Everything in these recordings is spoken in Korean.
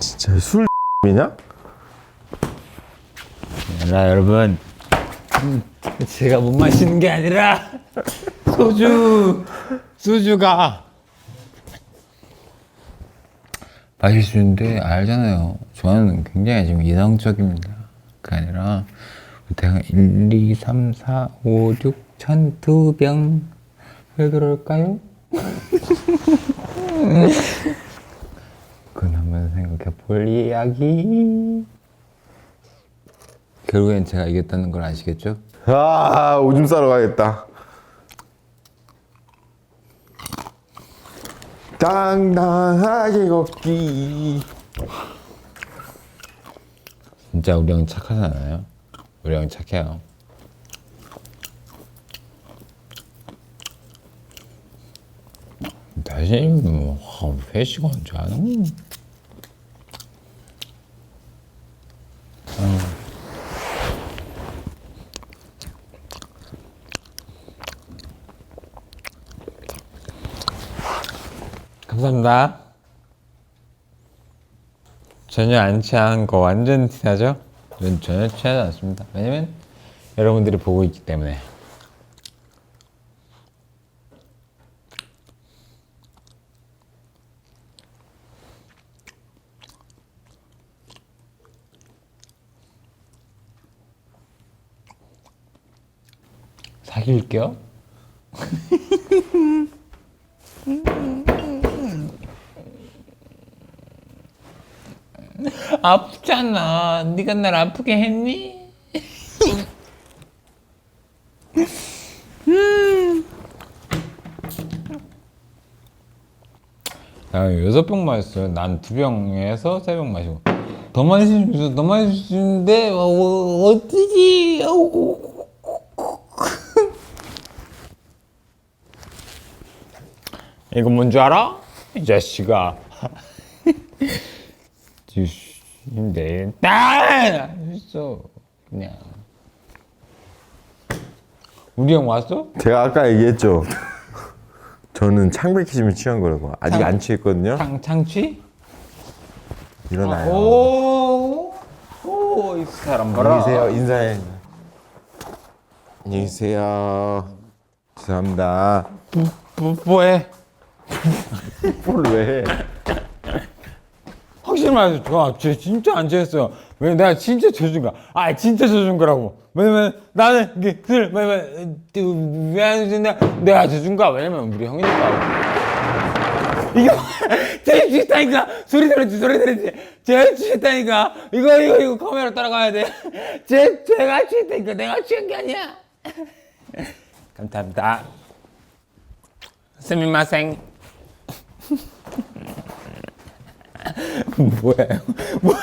진짜 술 이냐? 자 여러분 음, 제가 못 마시는 게 아니라 소주 소주가 마실 수 있는데 알잖아요 저는 굉장히 지금 이성적입니다 그게 아니라 대강 1, 2, 3, 4, 5, 6, 1000, 두병 왜 그럴까요? 그건 한번 볼 이야기 결국엔 제가 이겼다는 걸 아시겠죠? 아 오줌 싸러 가야겠다. 당당하게 걷기. 진짜 우리 형 착하잖아요. 우리 형 착해요. 대신 뭐 한, 회식 언제 하는 감사합니다. 전혀 안 취한 거 완전 티나죠? 전 전혀 취하지 않습니다. 왜냐면 여러분들이 보고 있기 때문에. 사귈게요? 아프잖아. 네가 날 아프게 했니? 나 여섯 병 마셨어요. 난 두 병에서 세 병 마시고. 더 있어. 더 마실 수 있는데 어, 어, 어떡지? 아우. 이거 뭔 줄 알아? 이 자식아. 근데 딱 있어 그냥 우리 형 왔어? 제가 아까 얘기했죠. 저는 창백해지면 취한 거라고. 아직 창- 안 취했거든요. 창 창취? 일어나요. 오오이 사람. 안녕히 계세요. 인사해. 안녕히 계세요. 죄송합니다. 뽀뽀해. 뭘 왜 해? 확실히 말해서 진짜 안 취했어요. 왜 내가 진짜 져준 거야. 아 진짜 져준 거라고. 왜냐면 나는 이게 왜냐면 왜안 준다. 내가 져준 거야. 왜냐면 우리 형이니까. 이게 제일 취했다니까 소리 들었지 소리 들었지 제일 취했다니까 이거 이거 이거 카메라 따라가야 돼 제 제가 취했다니까 내가 취한 게 아니야 감사합니다 스미마생 뭐야 형 뭐야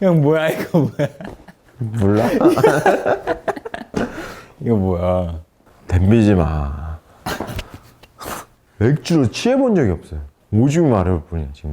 형 뭐야 이거 뭐야 몰라? 이거 뭐야 덤비지 마. 맥주로 취해본 적이 없어요. 오줌 마려울 뿐이야 지금.